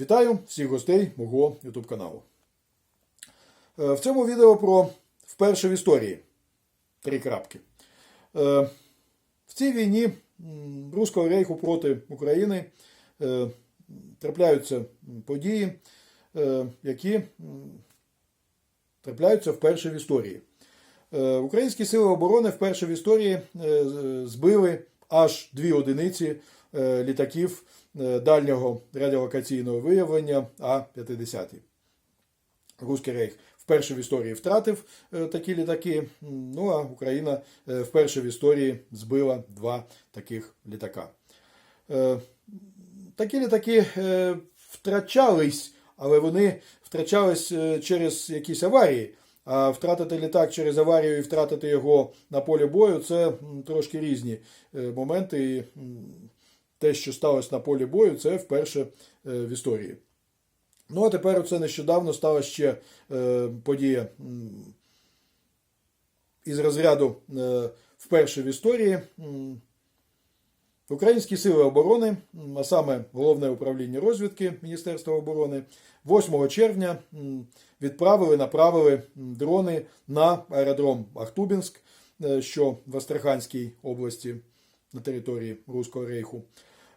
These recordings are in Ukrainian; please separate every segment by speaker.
Speaker 1: Вітаю всіх гостей мого YouTube каналу. Е, В цьому відео про вперше в історії. Три крапки. Е, В цій війні Руського рейху проти України е, трапляються події, які трапляються вперше в історії. Українські сили оборони вперше в історії збили аж дві одиниці літаків дальнього радіолокаційного виявлення А-50. Руський рейх вперше в історії втратив е, такі літаки. Ну а Україна е, вперше в історії збила два таких літака. Е, Такі літаки е, втрачались, але вони втрачались е, через якісь аварії. А втратити літак через аварію і втратити його на полі бою це трошки різні е, моменти. Те, що сталося на полі бою, це вперше е, в історії. Ну а тепер оце нещодавно стала ще е, подія із розряду е, вперше в історії. Українські сили оборони, а саме Головне управління розвідки Міністерства оборони, 8 червня відправили, направили дрони на аеродром Ахтубінськ, що в Астраханській області на території Руського рейху.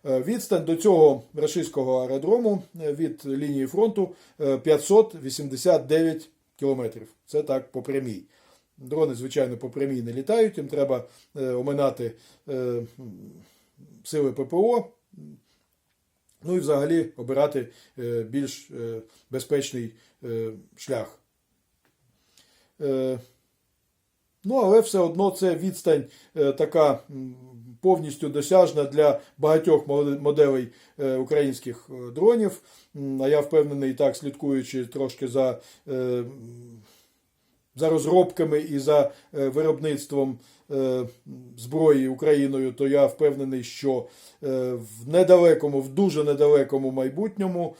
Speaker 1: Е, Відстань до цього рашистського аеродрому е, від лінії фронту е, 589 кілометрів. Це так по прямій. Дрони, звичайно, по прямій не літають, їм треба е, оминати е, сили ППО. Ну і взагалі обирати е, більш е, безпечний е, шлях. Ну, але все одно це відстань е, така повністю досяжна для багатьох моде- моделей е, українських е, дронів. А я впевнений, так слідкуючи трошки за, за розробками і за е, виробництвом е, зброї Україною, то я впевнений, що е, в недалекому, в дуже недалекому майбутньому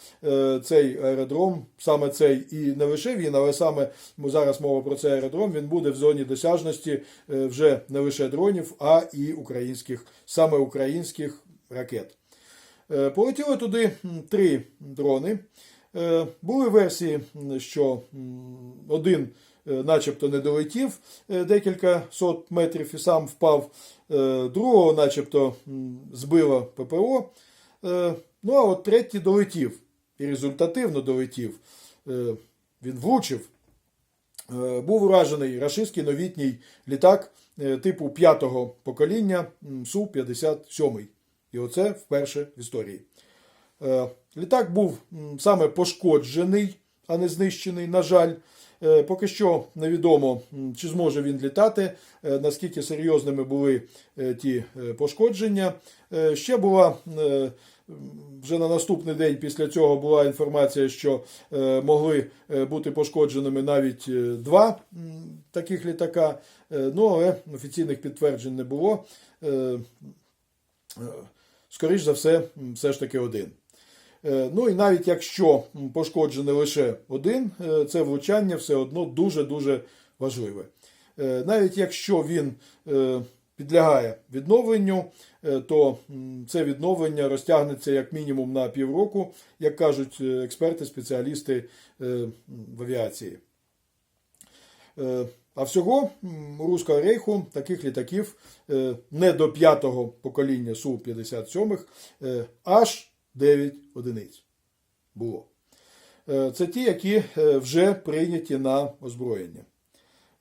Speaker 1: цей аеродром, саме цей і не лише він, але саме зараз мова про цей аеродром, він буде в зоні досяжності вже не лише дронів, а і українських, саме українських ракет. Полетіли туди три дрони. Були версії, що один начебто не долетів е, декілька сот метрів і сам впав, Е, другого начебто збило ППО. Е, Ну а от третій долетів і результативно долетів. Е, Він влучив. Е, Був уражений рашистський новітній літак е, типу п'ятого покоління Су-57. І оце вперше в історії. Е, Літак був саме пошкоджений, а не знищений, на жаль. Е, Поки що невідомо, чи зможе він літати, е, наскільки серйозними були е, ті пошкодження. Ще була вже на наступний день після цього була інформація, що могли бути пошкодженими навіть два таких літака. Ну, але офіційних підтверджень не було. Е, е, Скоріш за все, все ж таки один. Е, Ну і навіть якщо пошкоджений лише один, е, це влучання все одно дуже-дуже важливе. Е, Навіть якщо він підлягає відновленню, то це відновлення розтягнеться як мінімум на півроку, як кажуть експерти, спеціалісти в авіації. А всього у Руського рейху таких літаків не до п'ятого покоління Су-57 е, аж 9 одиниць було. Е, Це ті, які е, вже прийняті на озброєння.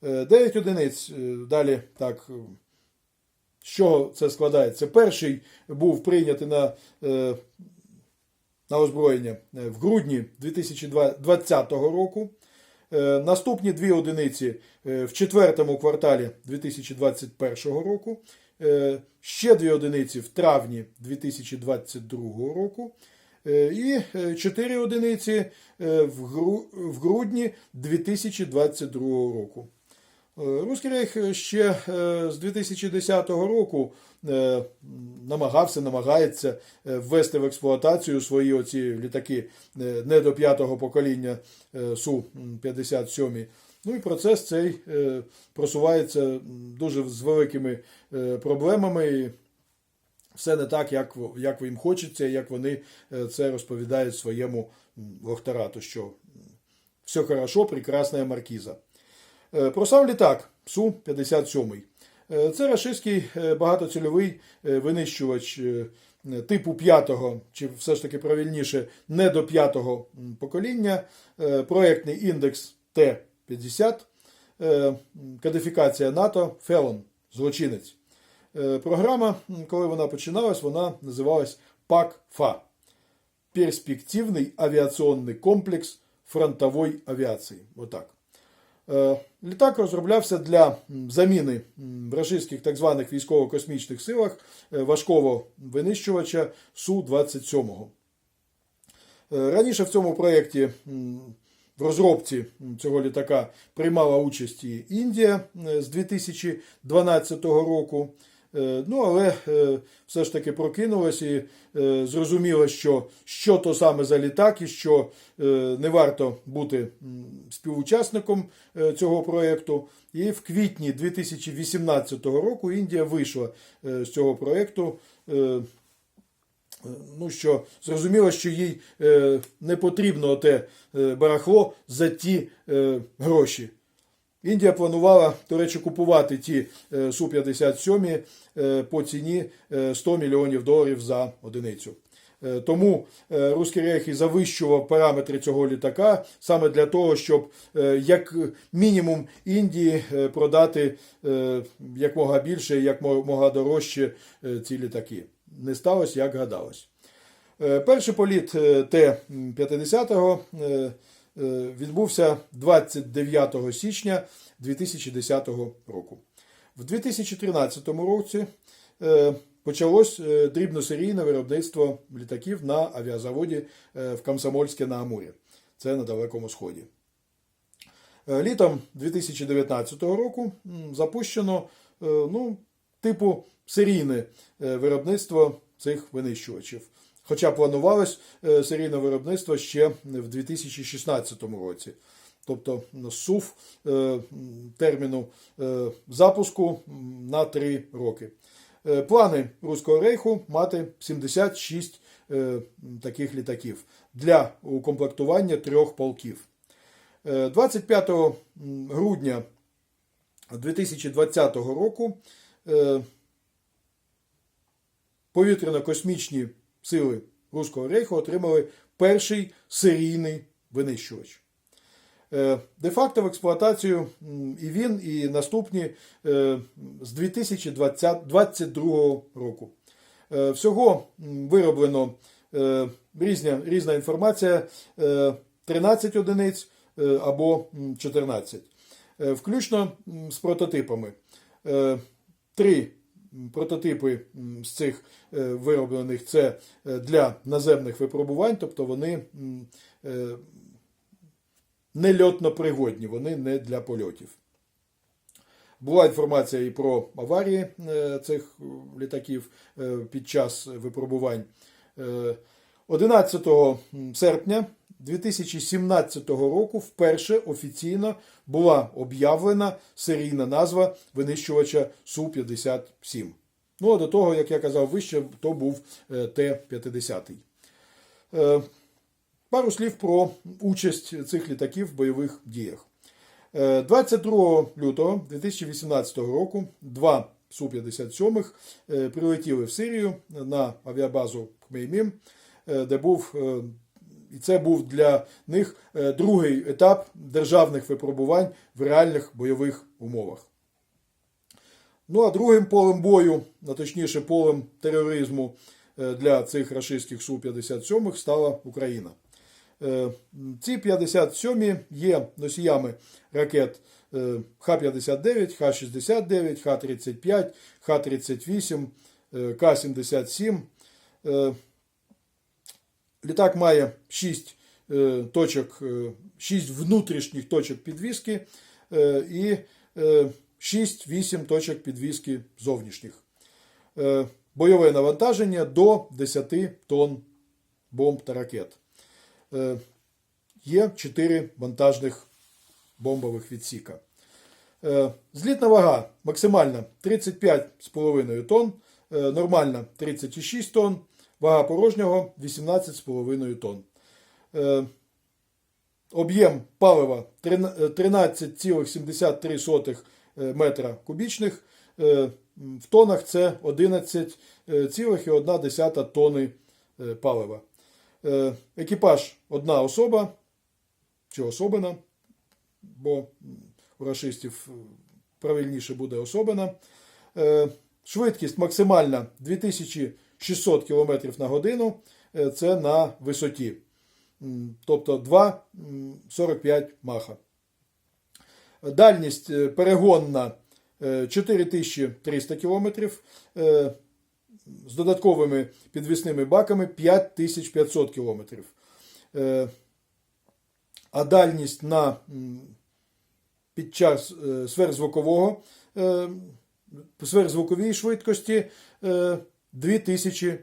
Speaker 1: 9 одиниць е, далі так. чого це складається? Перший був прийнятий на, на озброєння в грудні 2020 року. Наступні дві одиниці в четвертому кварталі 2021 року. Е, Ще дві одиниці в травні 2022 року. Е, І е, чотири одиниці е, в гру- в грудні 2022 року. Е, Руський рейх ще е, з 2010 року е, намагався, намагається е, ввести в експлуатацію свої оці літаки е, не до п'ятого покоління е, Су-57. Ну і процес цей е, просувається дуже з великими е, проблемами. і Все не так, як як їм хочеться, як вони е, це розповідають своєму лохтарату, що все хорошо, прекрасна маркіза. Про сам літак Су-57. Це рашистський багатоцільовий винищувач типу 5-го, чи все ж таки правильніше, не до 5-го покоління. Проектний індекс Т. 50, е, кодифікація НАТО, Фелон, злочинець. Е, програма, коли вона починалась, вона називалась ПАК-ФА перспективний авіаційний комплекс фронтової авіації. Отак. Е, літак розроблявся для заміни в російських так званих військово-космічних силах важкого винищувача Су-27. Раніше в цьому проєкті в розробці цього літака приймала участь і Індія е, з 2012 року. Е, Ну, але е, все ж таки прокинулось і зрозуміло, що що то саме за літак і що не варто бути співучасником цього проєкту. І в квітні 2018 року Індія вийшла з цього проєкту. Ну, що зрозуміло, що їй е, не потрібно те е, барахло за ті е, гроші. Індія планувала, до речі, купувати ті е, Су-57 е, по ціні е, 100 мільйонів доларів за одиницю. Тому Руський Рейх і завищував параметри цього літака саме для того, щоб як мінімум Індії продати якмога більше, якмога дорожче е, ці літаки. Не сталося, як гадалось. Е, Перший політ е, Т-50 е, відбувся 29 січня 2010 року. В 2013 році почалось дрібносерійне виробництво літаків на авіазаводі в Комсомольське на Амурі. Це на Далекому Сході. Літом 2019 року запущено ну, типу серійне е, виробництво цих винищувачів. Хоча планувалось е, серійне виробництво ще в 2016 році. Тобто СУФ е, терміну запуску на 3 роки. Плани Руського рейху мати 76 е, таких літаків для укомплектування трьох полків. Е, 25 грудня 2020 року повітряно-космічні сили Руського рейху отримали перший серійний винищувач. Е, Де-факто в експлуатацію і він, і наступні е, з 2022 року. Е, Всього вироблено е, різня, різна інформація, е, 13 одиниць е, або 14. Е, Включно з прототипами. Три прототипи з цих е, вироблених це е, для наземних випробувань, тобто вони е, не льотно пригодні, вони не для польотів. Була інформація і про аварії цих літаків під час випробувань. Е, 11 серпня 2017 року вперше офіційно була об'явлена серійна назва винищувача Су-57. Ну, а до того, як я казав вище, то був е, Т-50. Е, Пару слів про участь цих літаків в бойових діях. Е, 22 лютого 2018 року два Су-57 е, прилетіли в Сирію на авіабазу Хмеймім, е, де був, е, і це був для них е, другий етап державних випробувань в реальних бойових умовах. Ну а другим полем бою, а точніше полем тероризму е, для цих рашистських Су-57 стала Україна. Е, Ці 57 є носіями ракет е, Х-59, Х-69, Х-35, Х-38, е, К-77. Е, Літак має 6 е, точок, 6 внутрішніх точок підвіски е, і 6-8 точок підвіски зовнішніх. Е, Бойове навантаження до 10 тонн бомб та ракет. Е, Є 4 вантажних бомбових відсіка. Е, Злітна вага максимальна 35,5 тонн. е, нормальна 36 тонн, вага порожнього 18,5 тонн. Е, Об'єм палива е, 13,73 е, метра кубічних. Е, В тонах це 11,1 тонни е, палива. Е, Екіпаж одна особа чи особина, бо у рашистів е, правильніше буде особина. Е, Швидкість максимальна 2600 км на годину. Е, Це на висоті. Тобто 2,45 маха. Дальність е, перегонна е, 4300 км. е, З додатковими підвісними баками 5500 км. А дальність на під час сверхзвукового сверхзвуковій швидкості 2000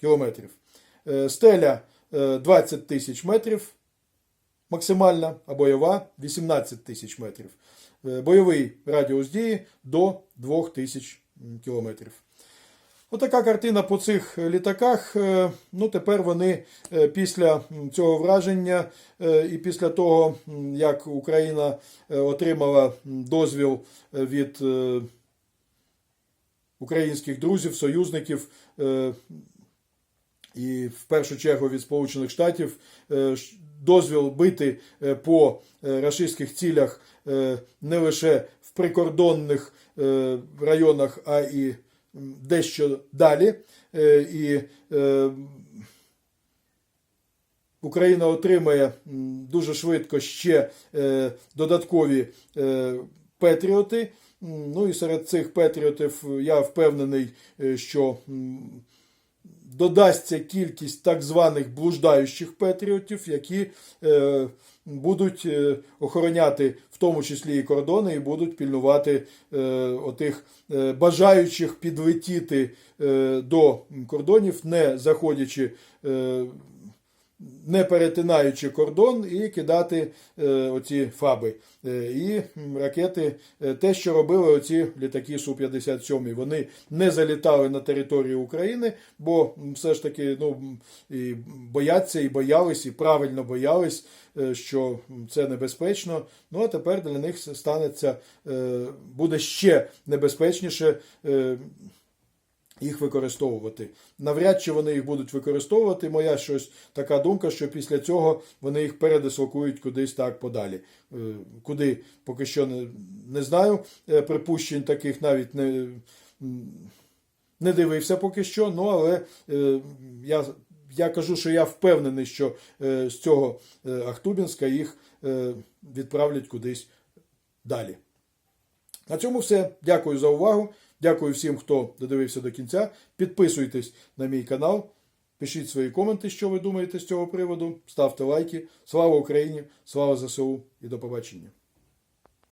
Speaker 1: кілометрів. Е, Стеля е, 20 тисяч метрів максимальна, а бойова 18 тисяч метрів. Е, Бойовий радіус дії до 2000 кілометрів. Отака картина по цих літаках. Е, Ну, тепер вони е, після цього враження е, і після того, як Україна е, отримала дозвіл е, від е, українських друзів, союзників е, і в першу чергу від Сполучених Штатів е, дозвіл бити е, по рашистських цілях не лише в прикордонних районах, а і дещо далі. І Україна отримає дуже швидко ще додаткові патріоти. Ну і серед цих патріотів я впевнений, е, що додасться кількість так званих блуждаючих патріотів, які е, будуть е, охороняти в тому числі і кордони, і будуть пільнувати е, отих е, бажаючих підлетіти е, до кордонів, не заходячи. Не перетинаючи кордон і кидати е, оці фаби. Е, і ракети, е, те, що робили оці літаки Су-57. Вони не залітали на територію України, бо все ж таки ну, і бояться, і боялись, і правильно боялись, що це небезпечно. Ну а тепер для них станеться, буде ще небезпечніше. Їх використовувати. Навряд чи вони їх будуть використовувати. Моя щось така думка, що після цього вони їх передислокують кудись так подалі. Е, Куди поки що не, не знаю. Е, Припущень таких навіть не, не дивився поки що. Ну але е, я, я кажу, що я впевнений, що з цього Ахтубінська їх відправлять кудись далі. На цьому все. Дякую за увагу. Дякую всім, хто додивився до кінця. Підписуйтесь на мій канал, пишіть свої коменти, що ви думаєте з цього приводу. Ставте лайки. Слава Україні! Слава ЗСУ і до побачення!